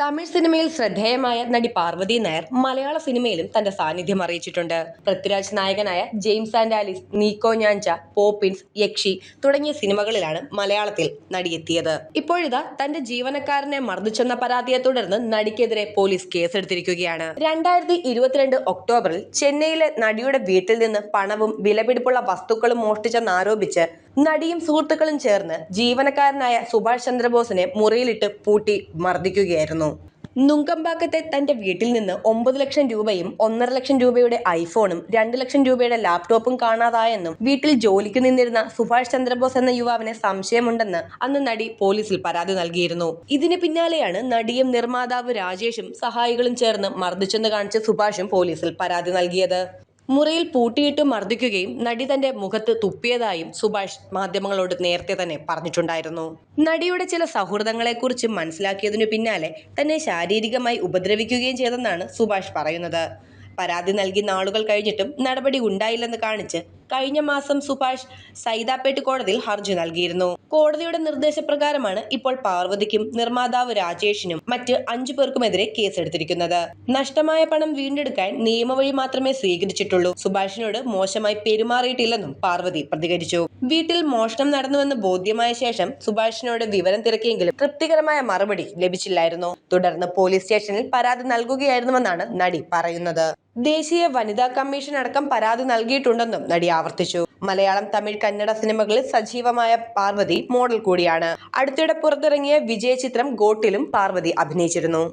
തമിഴ് സിനിമയിൽ ശ്രദ്ധേയമായ നടി പാർവതി നായർ മലയാള സിനിമയിലും തന്റെ സാന്നിധ്യം അറിയിച്ചിട്ടുണ്ട്. പൃഥ്വിരാജ് നായകനായ James and Alice നീക്കോ ഞാഞ്ച Poppins Yakshi തുടങ്ങിയ സിനിമകളിലാണ് മലയാളത്തിൽ നടിയെത്തിയത്. ഇപ്പോഴിതാ തന്റെ ജീവനക്കാരനെ മർദ്ദിച്ചെന്ന പരാതിയെ തുടർന്ന് നടിക്കെതിരെ പോലീസ് കേസെടുത്തിരിക്കുകയാണ്. രണ്ടായിരത്തി ഇരുപത്തിരണ്ട് ഒക്ടോബറിൽ ചെന്നൈയിലെ നടിയുടെ വീട്ടിൽ നിന്ന് പണവും വിലപിടിപ്പുള്ള വസ്തുക്കളും മോഷ്ടിച്ചെന്നാരോപിച്ച് നടിയും സുഹൃത്തുക്കളും ചേർന്ന് ജീവനക്കാരനായ സുഭാഷ് ചന്ദ്രബോസിനെ മുറിയിലിട്ട് പൂട്ടി മർദ്ദിക്കുകയായിരുന്നു. നുങ്കമ്പാക്കത്തെ തന്റെ വീട്ടിൽ നിന്ന് ഒമ്പത് ലക്ഷം രൂപയും ഒന്നര ലക്ഷം രൂപയുടെ ഐഫോണും രണ്ട് ലക്ഷം രൂപയുടെ ലാപ്ടോപ്പും കാണാതായെന്നും വീട്ടിൽ ജോലിക്ക് നിന്നിരുന്ന സുഭാഷ് ചന്ദ്രബോസ് എന്ന യുവാവിനെ സംശയമുണ്ടെന്ന് അന്ന് നടി പോലീസിൽ പരാതി നൽകിയിരുന്നു. ഇതിന് പിന്നാലെയാണ് നടിയും നിർമ്മാതാവ് രാജേഷും സഹായികളും ചേർന്ന് മർദ്ദിച്ചെന്ന് കാണിച്ച് സുഭാഷും പോലീസിൽ പരാതി നൽകിയത്. മുറിയിൽ പൂട്ടിയിട്ട് മർദ്ദിക്കുകയും നടി തന്റെ മുഖത്ത് തുപ്പിയതായും സുഭാഷ് മാധ്യമങ്ങളോട് നേരത്തെ തന്നെ പറഞ്ഞിട്ടുണ്ടായിരുന്നു. നടിയുടെ ചില സൗഹൃദങ്ങളെക്കുറിച്ച് മനസ്സിലാക്കിയതിനു പിന്നാലെ തന്നെ ശാരീരികമായി ഉപദ്രവിക്കുകയും ചെയ്തെന്നാണ് സുഭാഷ് പറയുന്നത്. പരാതി നൽകി നാളുകൾ കഴിഞ്ഞിട്ടും നടപടി ഉണ്ടായില്ലെന്ന് കാണിച്ച് കഴിഞ്ഞ മാസം സുഭാഷ് സൈദാപേട്ട് കോടതിയിൽ ഹർജി നൽകിയിരുന്നു. കോടതിയുടെ നിർദ്ദേശപ്രകാരമാണ് ഇപ്പോൾ പാർവതിക്കും നിർമ്മാതാവ് രാജേഷിനും മറ്റ് അഞ്ചു പേർക്കുമെതിരെ കേസെടുത്തിരിക്കുന്നത്. നഷ്ടമായ പണം വീണ്ടെടുക്കാൻ നിയമവഴി മാത്രമേ സ്വീകരിച്ചിട്ടുള്ളൂ. സുഭാഷിനോട് മോശമായി പെരുമാറിയിട്ടില്ലെന്നും പാർവതി പ്രതികരിച്ചു. വീട്ടിൽ മോഷണം നടന്നുവെന്ന് ബോധ്യമായ ശേഷം സുഭാഷിനോട് വിവരം തിരക്കിയെങ്കിലും തൃപ്തികരമായ മറുപടി ലഭിച്ചില്ലായിരുന്നു. തുടർന്ന് പോലീസ് സ്റ്റേഷനിൽ പരാതി നൽകുകയായിരുന്നുവെന്നാണ് നടി പറയുന്നത്. ദേശീയ വനിതാ കമ്മീഷൻ അടക്കം പരാതി നൽകിയിട്ടുണ്ടെന്നും നടി ആവർത്തിച്ചു. മലയാളം തമിഴ് കന്നഡ സിനിമകളിൽ സജീവമായ പാർവതി മോഡൽ കൂടിയാണ്. അടുത്തിടെ പുറത്തിറങ്ങിയ വിജയ ചിത്രം ഗോട്ടിലും പാർവതി അഭിനയിച്ചിരുന്നു.